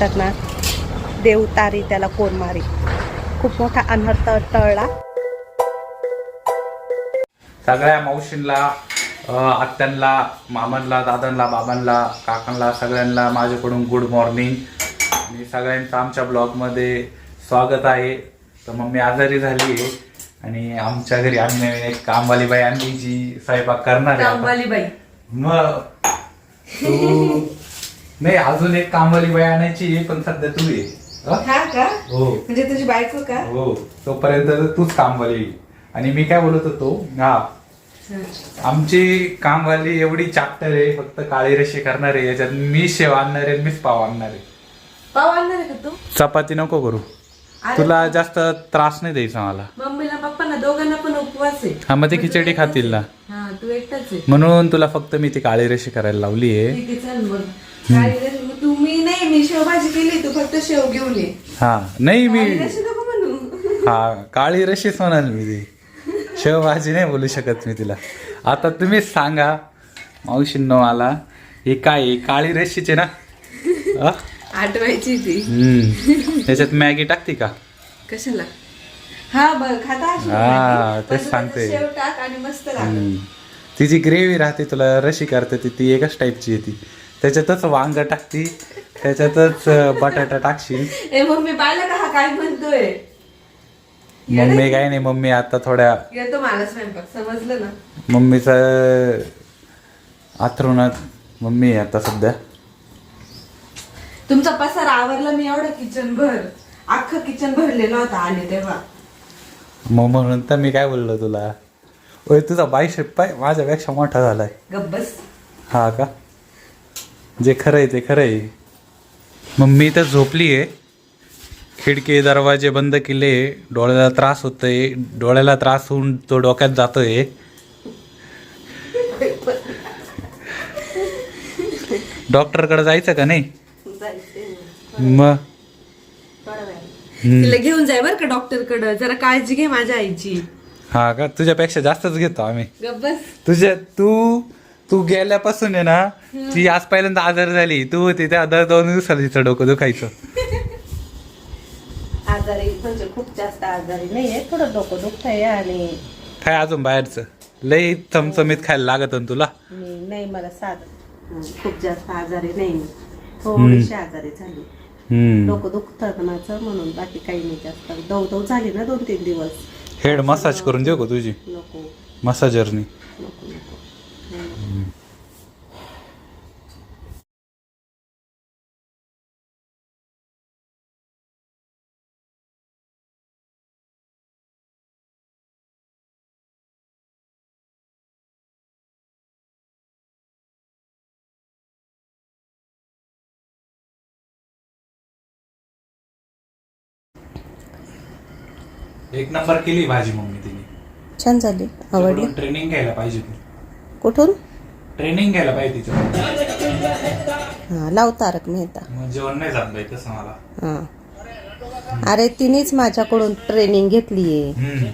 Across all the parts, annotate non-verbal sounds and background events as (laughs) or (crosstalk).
म्हणतात ना देव तारी त्याला कोण मारी. खूप मोठा अनर्थ टळला. सगळ्या मावशींना अ, आत्यांना मामांना दादांना बाबांना काकांना सगळ्यांना माझ्याकडून गुड मॉर्निंग आणि सगळ्यांचं आमच्या ब्लॉगमध्ये स्वागत आहे. तर मम्मी आजारी झाली आहे आणि आमच्या घरी आम्ही नवीन एक कामवाली बाई आणली जी स्वयंपाक करणार आहे आता. कामवाली बाई. मग तू नाही अजून एक कामवाली बाई आणायची पण सध्या तू ये? हा? का? हो. म्हणजे तुझी बायको का? हो. तोपर्यंत तूच कामवाली आणि मी काय बोलत होतो? हा. आमची कामवाली एवढी चाप्टर आहे फक्त काळी रशी करणार आहे. याच्यात मी शेव आणणार आहे मीच पाव आणणार. आहे पाव आणणार आहे का तू? चपाती नको करू. अरे. तुला जास्त त्रास नाही द्यायचा मला. मम्मीला पप्पांना दोघांना पण उपवास आहे. हा मग ते खिचडी खातील ना. हा तू एकटाच आहे. म्हणून तुला फक्त मी ती काळी रशी करायला लावली आहे. ठीक आहे चल मग. काय नाही मी शेवभाजी केली तू फक्त शेव घेऊन ये. हा नाही मी आणि अशी नको म्हणू. हा काळी रशीच म्हणाल मी ती. शेवभाजी नाही बोलू शकत मी तिला. आता तुम्हीच सांगा मावशींनो मला हे काय आहे? काळी रशीचे ना? अ? आठवायची ती. हम्म. त्याच्यात मॅगी टाकते का? कशाला? हा बघ खाता अशी हा, तेच सांगते. शेव टाक आणि मस्त लागत हम्म. ती जी ग्रेव्ही राहते तुला रशी करते ती ती एकच टाईपची येते त्याच्यातच वांग टाकती त्याच्यातच बटाटा टाकशील. ए मम्मी पाहिलं का हा काय म्हणतोय? मम्मी काय नाही मम्मी आता थोड्या येतो मला स्वयंपाक समजलं ना? मम्मीचं आथरुणात मम्मी आहे आता सध्या. तुमचा पसारा आवरला मी एवढं किचन भर अख्खं किचन भरलेलं होतं आले तेव्हा. मग म्हणून तर मी काय बोललो तुला? ओय तुझा बाईशेप पाय माझ्यापेक्षा मोठा झालाय. गब्बस हा का? जे खरं आहे ते खरं आहे मम्मी तर झोपली आहे खिडकी दरवाजे बंद केले. डोळ्याला त्रास होतोय. डोळ्याला त्रास होऊन तो डोक्यात जातोय. डॉक्टरकडे जायचं का नाही? मग? तिला घेऊन जाय बर का डॉक्टरकडे जरा काळजी घे माझ्या आईची. हा का? तुझ्यापेक्षा जास्तच घेतो आम्ही. गब्बस तुझ्या तू तू गेल्यापासून आहे ना ती आज पहिल्यांदा आजार झाली. तू होती त्या दर दोन दिवसात तिचं डोकं दुखायचं. (laughs) आजारी म्हणजे खूप जास्त आजारी नाही आहे थोडं डोकं दुखतंय आणि काय अजून बाहेरचं? लई चमचमीत खायला लागत ना तुला. मी नाही मला साधं खूप जास्त आजारी नाही मी थोडीशी आजारी झाली. हम्म. डोकं दुखतं माझं म्हणून बाकी काही नाही जास्त. दव दव झाली ना दोन तीन दिवस. हेड मसाज करून देऊ का तुझी? नको. मसाजरनी नको नको. एक नंबर केली भाजी मम्मी तिने. छान झाली. आवडली? ट्रेनिंग घ्यायला पाहिजे तू. कुठून? ट्रेनिंग घ्यायला पाहिजे तिचं हां लाव तारक मेहता. जेवण नाही जात बाई तसं मला. हां. अरे तिनेच माझ्याकडून ट्रेनिंग घेतली आहे हम्म.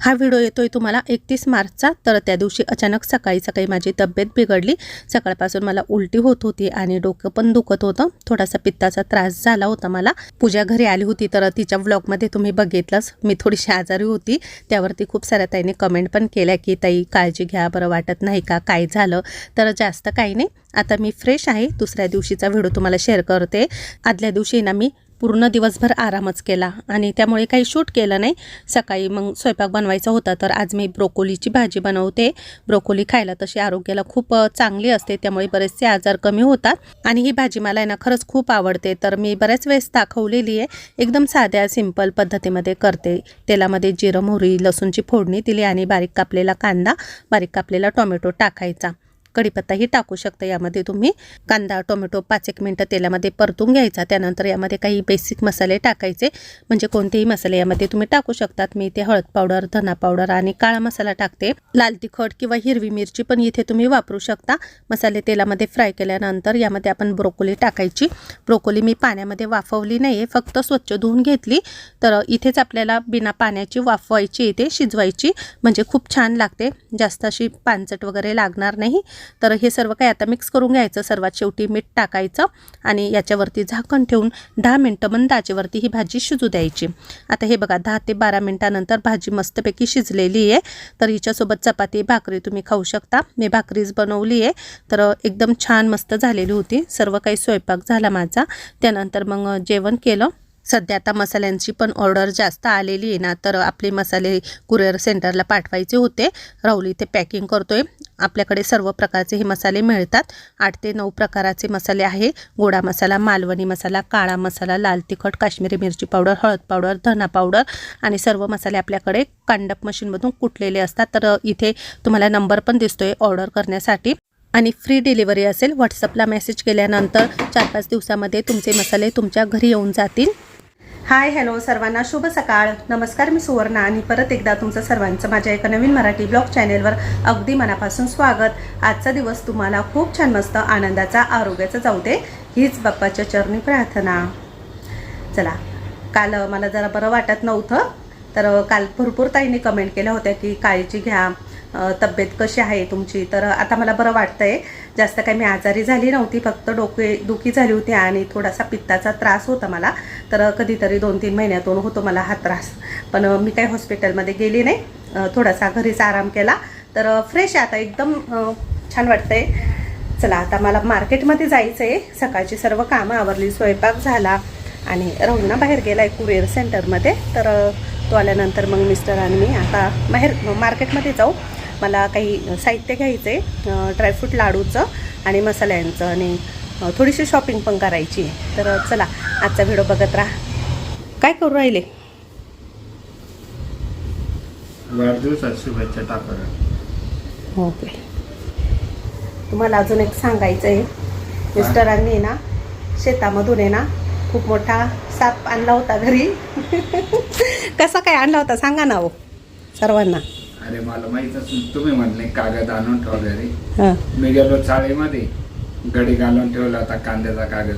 हा व्हिडिओ येतोय तुम्हाला एकतीस मार्चचा तर त्या दिवशी अचानक सकाळी सकाळी माझी तब्येत बिघडली. सकाळपासून मला उलटी होत होती आणि डोकं पण दुखत होतं. थोडासा पित्ताचा त्रास झाला होता मला. पूजा घरी आली होती तर तिच्या व्लॉगमध्ये तुम्ही बघितलंच. मी थोडीशी आजारी होती. त्यावरती खूप साऱ्या ताईने कमेंट पण केल्या की ताई काळजी घ्या बरं वाटत नाही का? काय झालं? तर जास्त काही नाही. आता मी फ्रेश आहे. दुसऱ्या दिवशीचा व्हिडिओ तुम्हाला शेअर करते. आदल्या दिवशी ना मी पूर्ण दिवसभर आरामच केला आणि त्यामुळे काही शूट केलं नाही. सकाळी मग स्वयंपाक बनवायचा होता तर आज मी ब्रोकोलीची भाजी बनवते. ब्रोकोली खायला तशी आरोग्याला खूप चांगली असते त्यामुळे बरेचसे आजार कमी होतात. आणि ही भाजी मला आहे ना खरंच खूप आवडते. तर मी बऱ्याच वेळेस दाखवलेली आहे. एकदम साध्या सिंपल पद्धतीमध्ये करते. तेलामध्ये जिरं मोहरी लसूणची फोडणी दिली आणि बारीक कापलेला कांदा बारीक कापलेला टोमॅटो टाकायचा. कढीपत्ताही टाकू शकता. यामध्ये तुम्ही कांदा टोमॅटो पाच एक मिनटं तेलामध्ये परतून घ्यायचा. त्यानंतर यामध्ये काही बेसिक मसाले टाकायचे. म्हणजे कोणतेही मसाले यामध्ये तुम्ही टाकू शकतात. मी इथे हळद पावडर धना पावडर आणि काळा मसाला टाकते. लाल तिखट किंवा हिरवी मिरची पण इथे तुम्ही वापरू शकता. मसाले तेलामध्ये फ्राय केल्यानंतर यामध्ये आपण ब्रोकोली टाकायची. ब्रोकोली मी पाण्यामध्ये वाफवली नाही आहे फक्त स्वच्छ धुवून घेतली. तर इथेच आपल्याला बिना पाण्याची वाफवायची इथे शिजवायची. म्हणजे खूप छान लागते. जास्त अशी पानचट वगैरे लागणार नाही. तर हे सर्व काही आता मिक्स करून घ्यायचं. सर्वात शेवटी मीठ टाकायचं आणि याच्यावरती झाकण ठेवून दहा मिनटं मंद आचेवरती ही भाजी शिजू द्यायची. आता हे बघा दहा ते बारा मिनटानंतर भाजी मस्तपैकी शिजलेली आहे. तर हिच्यासोबत चपाती भाकरी तुम्ही खाऊ शकता. मी भाकरीच बनवली आहे. तर एकदम छान मस्त झालेली होती. सर्व काही स्वयंपाक झाला माझा. त्यानंतर मग जेवण केलं. सध्या आता मसाल्यांची पण ऑर्डर जास्त आलेली आहे ना तर आपले मसाले कुरिअर सेंटरला पाठवायचे होते. राहुल इथे पॅकिंग करतोय. आपल्याकडे सर्व प्रकारचे हे मसाले मिळतात. आठ ते नऊ प्रकाराचे मसाले आहे. गोडा मसाला मालवणी मसाला काळा मसाला लाल तिखट काश्मीरी मिरची पावडर हळद पावडर धना पावडर आणि सर्व मसाले आपल्याकडे कांडप मशीनमधून कुटलेले असतात. तर इथे तुम्हाला नंबर पण दिसतोय ऑर्डर करण्यासाठी. आणि फ्री डिलिव्हरी असेल. व्हॉट्सअपला मेसेज केल्यानंतर चार पाच दिवसामध्ये तुमचे मसाले तुमच्या घरी येऊन जातील. हाय हॅलो सर्वांना शुभ सकाळ. नमस्कार मी सुवर्णा आणि परत एकदा तुमचं सर्वांचं माझ्या एका नवीन मराठी ब्लॉग चॅनेलवर अगदी मनापासून स्वागत. आजचा दिवस तुम्हाला खूप छान मस्त आनंदाचा आरोग्याचा जाऊ दे हीच बाप्पाच्या चरणी प्रार्थना. चला काल मला जरा बरं वाटत नव्हतं तर काल भरपूर ताईंनी कमेंट केल्या होत्या की काळजी घ्या तब्येत कशी आहे तुमची? तर आता मला बरं वाटतंय जास्त काही मी आजारी झाली नव्हती फक्त डोके दुखी झाली होती आणि थोडासा पित्ताचा त्रास होता मला. तर कधीतरी दोन तीन महिन्यातून होतो मला हा त्रास. पण मी काही हॉस्पिटलमध्ये गेली नाही. थोडासा घरीच आराम केला. तर फ्रेश आहे आता. एकदम छान वाटतंय. चला आता मला मार्केटमध्ये जायचं आहे सकाळची सर्व कामं आवरली. स्वयंपाक झाला. आणि राहुलना बाहेर गेला आहे कुरिअर सेंटरमध्ये तर तो आल्यानंतर मग मिस्टर आणि मी आता बाहेर मार्केटमध्ये जाऊ. मला काही साहित्य घ्यायचं आहे ड्रायफ्रूट लाडूचं आणि मसाल्यांचं आणि थोडीशी शॉपिंग पण करायची. आहे तर चला आजचा व्हिडिओ बघत राहा. काय करू राहिले? वाढदिवसात शुभेच्छा टाका ओके. तुम्हाला अजून एक सांगायचं आहे मिस्टरांनी ना शेतामधून आहे ना खूप मोठा साप आणला होता घरी. कसा काय आणला होता सांगा ना हो सर्वांना. अरे मला माहीतच नाही. तुम्ही म्हटले कागद आणून ठेवा घरी. हां. मी गेलो चाळीमध्ये. गडी घालून ठेवला होता कांद्याचा कागद.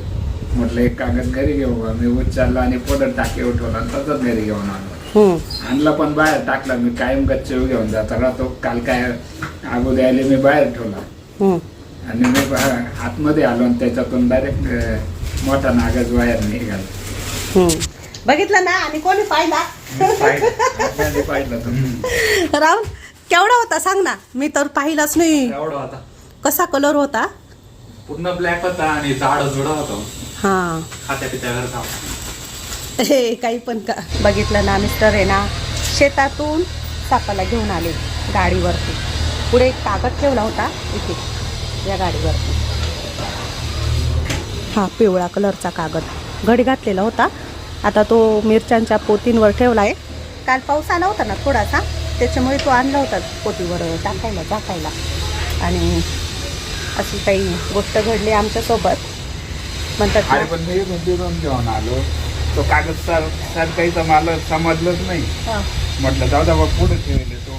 म्हटलं एक कागद घरी घेऊ बा. मी उचलला आणि पोडर टाके ठेवला आणि तसंच घरी घेऊन आलो. आणला पण बाहेर टाकला. मी कायम गच्चे घेऊन जाता राहतो. काल काय आगो द्यायला मी बाहेर ठेवला. आणि मी बा- आतमध्ये आलो आणि त्याच्यातून डायरेक्ट मोठा नागज बाहेर निघाला. बघितलं ना? आणि कोणी पाहिला? राहुल केवढा होता? सांग ना. मी तर पाहिलाच नाही. कसा कलर होता? पूर्ण ब्लॅक होता आणि झाड जुडा होता. हां. खात्या पित्यावर हे काही पण का बघितलं ना मिस्टर आहे ना शेतातून सापाला घेऊन आले गाडीवरती. पुढे एक कागद ठेवला होता इथे या गाडीवरती. हा पिवळा कलरचा कागद घडी घातलेला होता. आता तो मिरच्यांच्या पोतींवर ठेवला आहे. काल पाऊस आला होता ना थोडासा त्याच्यामुळे तो आणला होता पोतीवर टाकायला टाकायला आणि अशी काही गोष्ट घडली आमच्यासोबत म्हणतात अरे ना पण मी मंदिरून घेऊन आलो. तो कागद सर सरकाईचा मला समजलंच नाही. हा. म्हटलं जाऊ द्या बा पुढे ठेवले? तो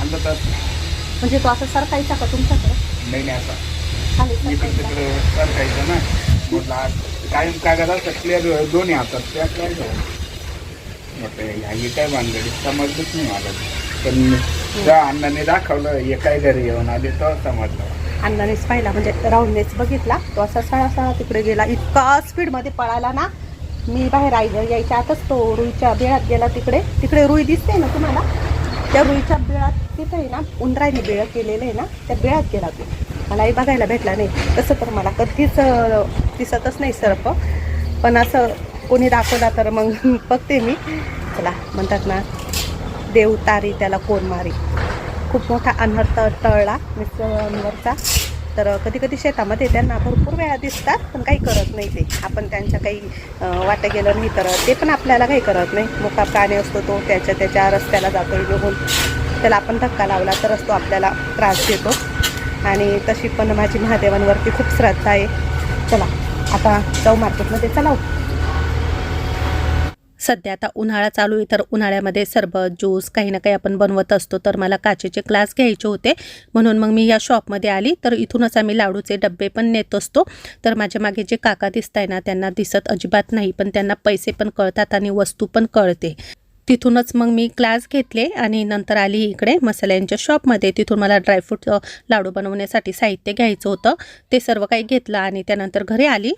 आणलं तर म्हणजे तो असं सरकायचा का तुमच्याकडे? नाही नाही असा. खाली इकडे सरकायचा. तिकडे सरकायचं ना. म्हटलं आज कायम कागद असतात क्लिअर दोन्ही हातात त्या काय म्हटलं ह्याही काय भानगडी? समजलंच नाही मला. पण त्या अण्णाने दाखवलं हे काय घरी येऊन आले तर समजलं. अण्णानेच पाहिला. म्हणजे राहुलनेच बघितला. तो असा सळा सळा तिकडे गेला. इतका स्पीडमध्ये पळाला ना. मी बाहेर आई यायच्या आतच तो रुईच्या बिळात गेला तिकडे. तिकडे रुई दिसते ना तुम्हाला? त्या रुईच्या बिळात तिथे आहे ना उंदराने बिळं केलेलं आहे ना त्या बिळात गेला तो. मलाही बघायला भेटला नाही. तसं तर मला कधीच दिसतच नाही सर्प. पण असं कोणी दाखवला तर मग (laughs) बघते मी. चला म्हणतात ना देव तारी त्याला कोण मारी. खूप मोठा अनर्थ टळला मिस्टरांवरचा. तर कधी कधी शेतामध्ये त्यांना भरपूर वेळा दिसतात पण काही करत नाही ते. आपण त्यांच्या काही वाटं गेलं नाही तर ते पण आपल्याला काही करत नाही. मोठा प्राणी असतो तो त्याच्या त्याच्या रस्त्याला जातो निघून. त्याला आपण धक्का लावला तरच तो आपल्याला त्रास देतो. आणि तशी पण माझी महादेवांवरती खूप श्रद्धा आहे. चला आता जाऊ मार्केटमध्ये. चलाव हो. सध्या आता उन्हाळा चालू आहे तर उन्हाळ्यामध्ये सरबत ज्यूस काही ना काही आपण बनवत असतो. तर मला काचेचे ग्लास घ्यायचे होते. म्हणून मग मी या शॉपमध्ये आली. तर इथूनच आम्ही लाडूचे डबे पण नेत असतो. तर माझ्या मागे जे काका दिसत आहे ना त्यांना दिसत अजिबात नाही पण त्यांना पैसे पण कळतात आणि वस्तू पण कळते. तिथूनच मग मी क्लास घेतले आणि नंतर आली इकडे मसाल्यांच्या शॉपमध्ये. तिथून मला ड्रायफ्रूट लाडू बनवण्यासाठी साहित्य घ्यायचं होतं. ते सर्व काही घेतलं आणि त्यानंतर घरी आली.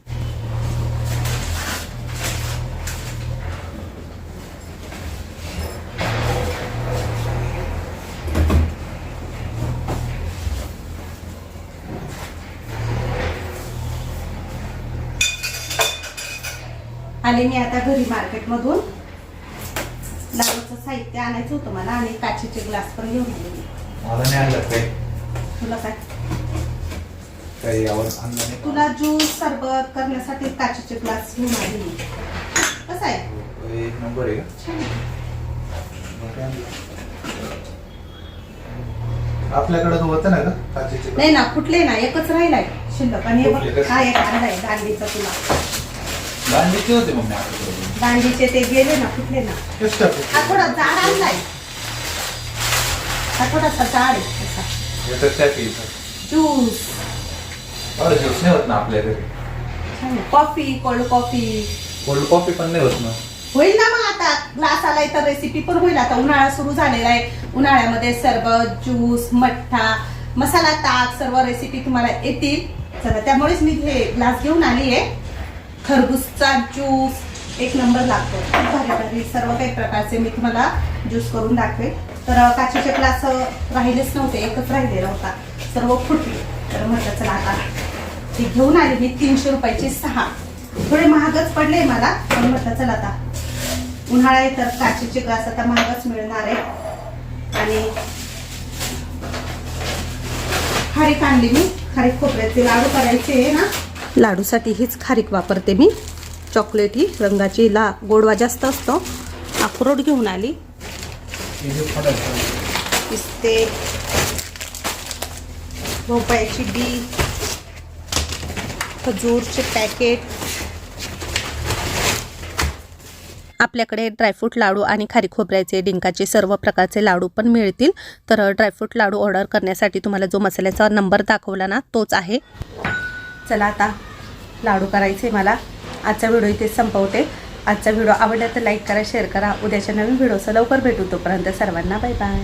आले मी आता घरी मार्केटमधून. लाडूचं साहित्य आणायचं होतं मला आणि काचेचे ग्लास पण घेऊन आले मी. मला नाही आणलं काही तुला काय? काही आवड आणलं नाही तुला ज्यूस सरबत करण्यासाठी काचेचे ग्लास घेऊन आले मी. कसं आहे? एक नंबर आहे. का छान आहे. आपल्याकडे तो होतं ना का काचेचे नाही ना कुठले ना एकच राहिलाय शिल्लक आणि हे बघ, कुठले? हा एक आणलाय दांडीचा तुला. गांधीचे होते मग मी आपल्याकडे दांडीचे ते गेले ना कुठले ना. हा थोडा जाड आणलाय. हा थोडासा जाड आहे. याच्यात काय ज्यूस अरे ज्यूस नाही होत ना आपल्या घरी? छान आहे. Coffee cold coffee cold coffee पण नाही होत ना. होईल ना मग आता. ग्लास आलाय तर रेसिपी पण होईल. आता उन्हाळा सुरू झालेला आहे. उन्हाळ्यामध्ये सरबत ज्यूस मठ्ठा मसाला ताक सर्व रेसिपी तुम्हाला येतील. चला त्यामुळेच मी हे ग्लास घेऊन आली आहे खरबूजचा ज्यूस. एक नंबर लागतो खूप भारी भारी सर्व काही प्रकारचे मी तुम्हाला ज्यूस करून दाखवेल तर काचेचे ग्लास राहिलेच नव्हते. एकच राहिलेला होता. सर्व फुटले. तर म्हटलं चला आता ती घेऊन आली मी तीनशे रुपयाची सहा. थोडे महागच पडले मला पण म्हटलं चला आता. उन्हाळा आहे तर काचेचे ग्लास आता महागच मिळणार आहे. आणि खारीक आणली मी खारीक खोबऱ्याचे लाडू करायचे आहे ना. लाडूसाठी हीच खारीक वापरते मी. चॉकलेटी रंगाची ला गोडवा जास्त असतो. अक्रोड घेऊन आली. पिस्ते भोपळ्याची बी खजूरचे पॅकेट. आपल्याकडे ड्रायफ्रूट लाडू आणि खारी खोबऱ्याचे डिंकाचे सर्व प्रकारचे लाडू पण मिळतील. तर ड्रायफ्रूट लाडू ऑर्डर करण्यासाठी तुम्हाला जो मसाल्याचा नंबर दाखवला ना तोच आहे. चला आता लाडू करायचे मला. आजचा व्हिडिओ इथे संपवते. आजचा व्हिडिओ आवडला तर लाईक करा शेअर करा. उद्याच्या नवीन व्हिडिओचं लवकर भेटू. तोपर्यंत सर्वांना बाय बाय